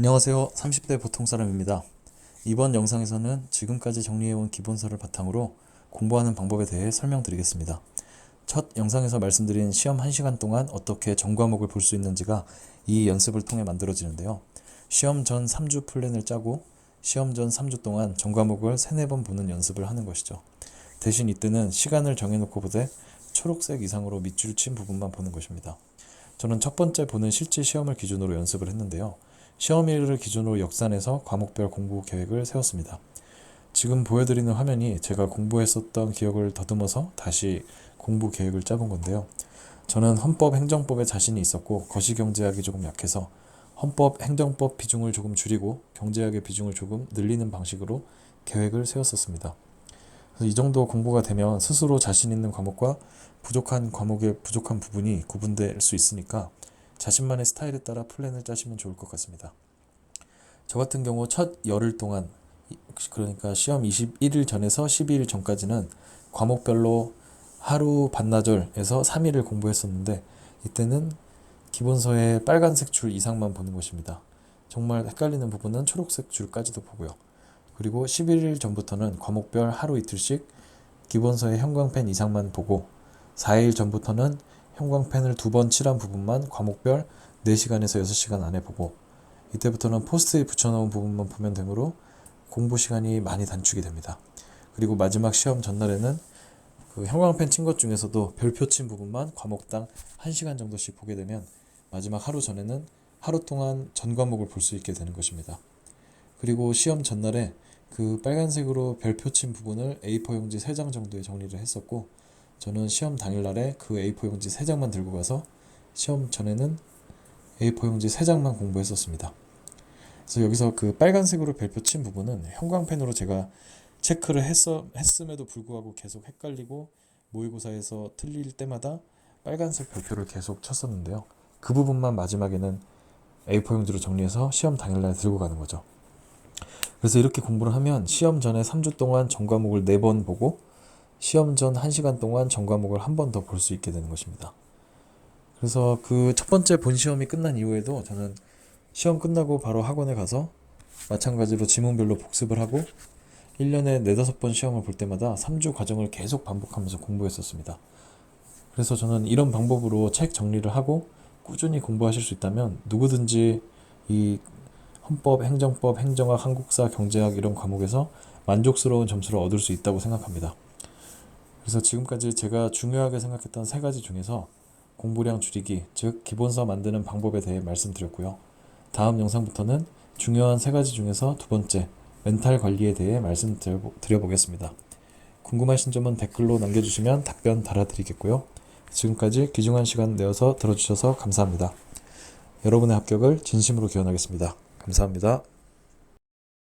안녕하세요. 30대 보통 사람입니다. 이번 영상에서는 지금까지 정리해온 기본서를 바탕으로 공부하는 방법에 대해 설명드리겠습니다. 첫 영상에서 말씀드린 시험 1시간 동안 어떻게 전 과목을 볼 수 있는지가 이 연습을 통해 만들어지는데요. 시험 전 3주 플랜을 짜고 시험 전 3주 동안 전 과목을 3, 4번 보는 연습을 하는 것이죠. 대신 이때는 시간을 정해놓고 보되 초록색 이상으로 밑줄 친 부분만 보는 것입니다. 저는 첫 번째 보는 실제 시험을 기준으로 연습을 했는데요. 시험일을 기준으로 역산해서 과목별 공부 계획을 세웠습니다. 지금 보여드리는 화면이 제가 공부했었던 기억을 더듬어서 다시 공부 계획을 짜본 건데요. 저는 헌법 행정법에 자신이 있었고 거시경제학이 조금 약해서 헌법 행정법 비중을 조금 줄이고 경제학의 비중을 조금 늘리는 방식으로 계획을 세웠었습니다. 이 정도 공부가 되면 스스로 자신 있는 과목과 부족한 과목의 부족한 부분이 구분될 수 있으니까 자신만의 스타일에 따라 플랜을 짜시면 좋을 것 같습니다. 저 같은 경우 첫 열흘 동안 그러니까 시험 21일 전에서 12일 전까지는 과목별로 하루 반나절에서 3일을 공부했었는데 이때는 기본서의 빨간색 줄 이상만 보는 것입니다. 정말 헷갈리는 부분은 초록색 줄까지도 보고요. 그리고 11일 전부터는 과목별 하루 이틀씩 기본서의 형광펜 이상만 보고 4일 전부터는 형광펜을 두 번 칠한 부분만 과목별 4시간에서 6시간 안에 보고 이때부터는 포스트에 붙여놓은 부분만 보면 되므로 공부 시간이 많이 단축이 됩니다. 그리고 마지막 시험 전날에는 그 형광펜 친 것 중에서도 별표 친 부분만 과목당 1시간 정도씩 보게 되면 마지막 하루 전에는 하루 동안 전 과목을 볼 수 있게 되는 것입니다. 그리고 시험 전날에 그 빨간색으로 별표 친 부분을 A4 용지 3장 정도에 정리를 했었고 저는 시험 당일날에 그 A4 용지 3장만 들고 가서 시험 전에는 A4 용지 3장만 공부했었습니다. 그래서 여기서 그 빨간색으로 별표 친 부분은 형광펜으로 제가 체크를 했어, 했음에도 불구하고 계속 헷갈리고 모의고사에서 틀릴 때마다 빨간색 별표를 계속 쳤었는데요. 그 부분만 마지막에는 A4 용지로 정리해서 시험 당일날 들고 가는 거죠. 그래서 이렇게 공부를 하면 시험 전에 3주 동안 전 과목을 4번 보고 시험 전 1시간 동안 전 과목을 한 번 더 볼 수 있게 되는 것입니다. 그래서 그 첫 번째 본 시험이 끝난 이후에도 저는 시험 끝나고 바로 학원에 가서 마찬가지로 지문별로 복습을 하고 1년에 4, 5번 시험을 볼 때마다 3주 과정을 계속 반복하면서 공부했었습니다. 그래서 저는 이런 방법으로 책 정리를 하고 꾸준히 공부하실 수 있다면 누구든지 이 헌법, 행정법, 행정학, 한국사, 경제학 이런 과목에서 만족스러운 점수를 얻을 수 있다고 생각합니다. 그래서 지금까지 제가 중요하게 생각했던 세 가지 중에서 공부량 줄이기, 즉 기본서 만드는 방법에 대해 말씀드렸고요. 다음 영상부터는 중요한 세 가지 중에서 두 번째, 멘탈 관리에 대해 말씀드려보겠습니다. 궁금하신 점은 댓글로 남겨주시면 답변 달아드리겠고요. 지금까지 귀중한 시간 내어서 들어주셔서 감사합니다. 여러분의 합격을 진심으로 기원하겠습니다. 감사합니다.